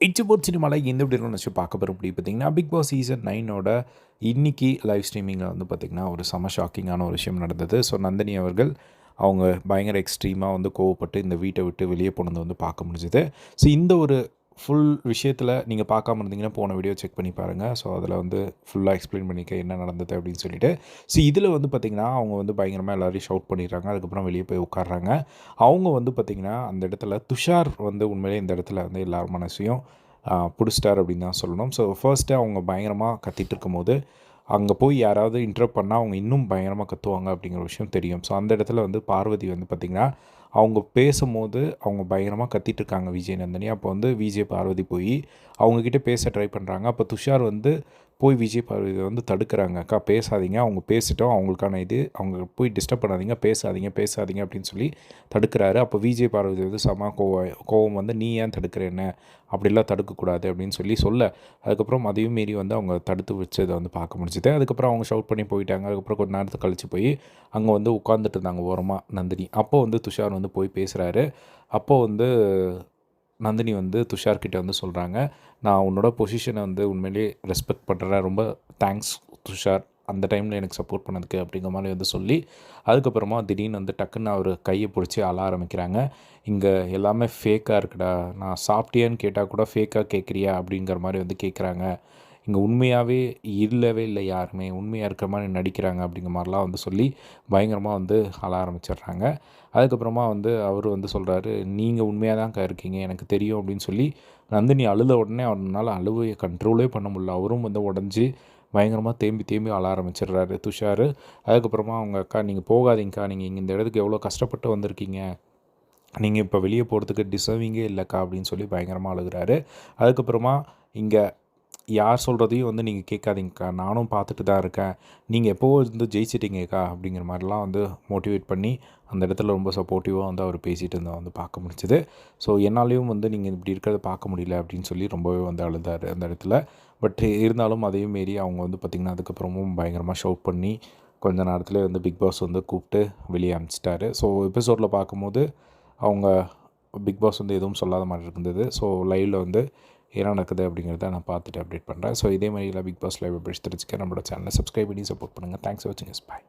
இச்சபோட் சினிமாவில் எந்த எப்படி நினச்சி பார்க்க போகிற அப்படி பார்த்தீங்கன்னா பிக் பாஸ் சீசன் நைனோட இன்னைக்கு லைவ் ஸ்ட்ரீமிங்கில் வந்து பார்த்திங்கன்னா ஒரு செம ஷாக்கிங்கான ஒரு விஷயம் நடந்தது. ஸோ நந்தினி அவர்கள் அவங்க பயங்கர எக்ஸ்ட்ரீமாக வந்து கோவப்பட்டு இந்த வீட்டை விட்டு வெளியே போனது வந்து பார்க்க முடிஞ்சுது. ஸோ இந்த ஒரு ஃபுல் விஷயத்தில் நீங்கள் பார்க்காம இருந்தீங்கன்னா போன வீடியோ செக் பண்ணி பாருங்கள் ஸோ அதில் வந்து ஃபுல்லாக எக்ஸ்பிளைன் பண்ணிக்க என்ன நடந்தது அப்படின்னு சொல்லிட்டு. ஸோ இதில் வந்து பார்த்திங்கன்னா அவங்க வந்து பயங்கரமாக எல்லோரையும் ஷவுட் பண்ணிடுறாங்க. அதுக்கப்புறம் வெளியே போய் உட்காடுறாங்க அவங்க வந்து பார்த்திங்கன்னா அந்த இடத்துல துஷார் வந்து உண்மையிலே இந்த இடத்துல வந்து எல்லார் மனசையும் பிடிச்சிட்டார் அப்படின்னு தான் சொல்லணும். ஸோ ஃபர்ஸ்ட்டு அவங்க பயங்கரமாக கத்திட்டு இருக்கும்போது அங்கே போய் யாராவது இன்டரப்ட் பண்ணால் அவங்க இன்னும் பயங்கரமாக கற்றுவாங்க அப்படிங்கிற விஷயம் தெரியும். ஸோ அந்த இடத்துல வந்து பார்வதி வந்து பார்த்திங்கன்னா அவங்க பேசும்போது அவங்க பயங்கரமாக கத்திட்டு இருக்காங்க விஜய் நந்தினி அப்போ வந்து விஜய் பார்வதி போய் அவங்கக்கிட்ட பேச ட்ரை பண்ணுறாங்க அப்போ துஷார் வந்து போய் விஜய் பார்வதி வந்து தடுக்கிறாங்க. அக்கா பேசாதீங்க. அவங்க பேசிட்டோம். அவங்களுக்கான இது அவங்க போய் டிஸ்டர்ப் பண்ணாதீங்க. பேசாதீங்க பேசாதீங்க அப்படின்னு சொல்லி தடுக்கிறாரு. அப்போ விஜய் பார்வதி வந்து சமா கோவம் கோவம் வந்து நீ ஏன் தடுக்கிற என்ன? அப்படிலாம் தடுக்கக்கூடாது அப்படின்னு சொல்லி சொல்ல. அதுக்கப்புறம் அதையும் மீறி வந்து அவங்க தடுத்து வச்சதை வந்து பார்க்க முடிஞ்சுது. அதுக்கப்புறம் அவங்க ஷவுட் பண்ணி போயிட்டாங்க. அதுக்கப்புறம் கொஞ்ச நேரத்தை கழித்து போய் அங்கே வந்து உட்காந்துட்டு இருந்தாங்க ஓரமாக நந்தினி. அப்போ வந்து துஷார் வந்து போய் பேசுகிறாரு அப்போது வந்து நந்தினி வந்து துஷார்கிட்ட வந்து சொல்கிறாங்க நான் உன்னோட பொசிஷனை வந்து உண்மையிலேயே ரெஸ்பெக்ட் பண்ணுறேன் ரொம்ப தேங்க்ஸ் துஷார். அந்த டைமில் எனக்கு சப்போர்ட் பண்ணதுக்கு அப்படிங்கிற மாதிரி வந்து சொல்லி அதுக்கப்புறமா திடீர்னு வந்து டக்குன்னு அவர் கையை பிடிச்சி அழ ஆரம்பிக்கிறாங்க. இங்கே எல்லாமே ஃபேக்காக இருக்குடா. நான் சாப்பிட்டியான்னு கேட்டால் கூட ஃபேக்காக கேட்குறியா அப்படிங்கிற மாதிரி வந்து கேட்குறாங்க இங்கே உண்மையாகவே இல்லவே இல்லை யாருமே. உண்மையாக இருக்கிற மாதிரி நடிக்கிறாங்க அப்படிங்கிற மாதிரிலாம் வந்து சொல்லி பயங்கரமாக வந்து அழ ஆரம்பிச்சிடுறாங்க. அதுக்கப்புறமா வந்து அவர் வந்து சொல்கிறாரு நீங்கள் உண்மையாக தான்க்கா இருக்கீங்க. எனக்கு தெரியும் அப்படின்னு சொல்லி நந்தினி அழுத உடனே அவனால் அழுவையை கண்ட்ரோலே பண்ண முடியல. அவரும் வந்து உடஞ்சி பயங்கரமாக தேம்பி தேம்பி அழ ஆரம்பிச்சிடுறாரு துஷார். அதுக்கப்புறமா அவங்க அக்கா நீங்கள் போகாதீங்கக்கா. நீங்கள் இங்கே இந்த இடத்துக்கு எவ்வளோ கஷ்டப்பட்டு வந்திருக்கீங்க. நீங்கள் இப்போ வெளியே போகிறதுக்கு டிசர்விங்கே இல்லைக்கா அப்படின்னு சொல்லி பயங்கரமாக அழுகிறாரு. அதுக்கப்புறமா இங்கே யார் சொல்கிறதையும் வந்து நீங்கள் கேட்காதீங்கக்கா. நானும் பார்த்துட்டு தான் இருக்கேன். நீங்கள் எப்போவோ இருந்து ஜெயிச்சிட்டிங்கக்கா அப்படிங்கிற மாதிரிலாம் வந்து மோட்டிவேட் பண்ணி அந்த இடத்துல ரொம்ப சப்போர்ட்டிவாக வந்து அவர் பேசிகிட்டு இருந்தால் வந்து பார்க்க முடிச்சுது ஸோ என்னாலையும் வந்து நீங்கள் இப்படி இருக்கிறத பார்க்க முடியல அப்படின்னு சொல்லி ரொம்பவே வந்து அழுதார் அந்த இடத்துல. பட் இருந்தாலும் அதையும் மீறி அவங்க வந்து பார்த்திங்கன்னா அதுக்கப்புறமும் பயங்கரமாக ஷவுட் பண்ணி கொஞ்ச நேரத்தில் வந்து பிக் பாஸ் வந்து கூப்பிட்டு வெளியே அனுப்பிச்சிட்டாரு. ஸோ எபிசோடில் பார்க்கும்போது அவங்க பிக் பாஸ் வந்து எதுவும் சொல்லாத மாதிரி இருந்தது. ஸோ லைவில் வந்து என்ன நடக்குது அப்படிங்கிறத நான் பார்த்துட்டு அப்டேட் பண்ணுறேன் ஸோ இதே மாதிரி பிக் பாஸ் லைவ் பிடிச்சி தெரிஞ்சுக்க நம்மளோட சேனலை சப்ஸ்கிரைப் பண்ணி சப்போர்ட் பண்ணுங்கள் தேங்க்ஸ் ஃபார் வாட்சிங் இஸ் பாய்